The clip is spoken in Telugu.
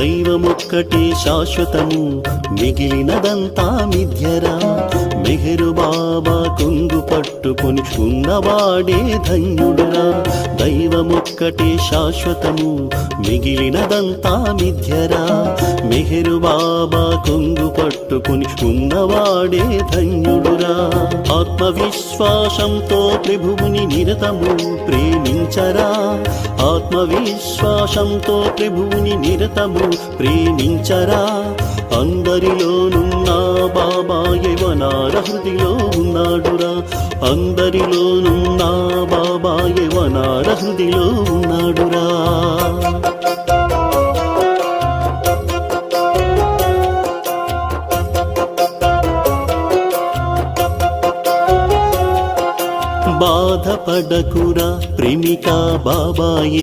దైవమొక్కటే శాశ్వతము. మిగిలినదంతా మిథ్యరా. మెహరు బాబా కొంగు పట్టుకొని ఉన్నవాడే ధన్యుడురా. దైవమొక్కటే శాశ్వతము. మిగిలినదంతా మిథ్యరా. మెహరు బాబా కొంగు పట్టుకొని ఉన్నవాడే ధన్యుడురా. ఆత్మవిశ్వాసంతో ప్రభువుని నిరతము ప్రేమించరా. ఆత్మవిశ్వాసంతో ప్రభువుని నిరతము ప్రేమించరా. అందరిలోనున్న బాబా యవనార హృదిలో ఉన్నాడురా. అందరిలోనున్న బాబా యవనార హృదిలో ఉన్నాడు బాధపడకురా ప్రేమికా బాబాయి.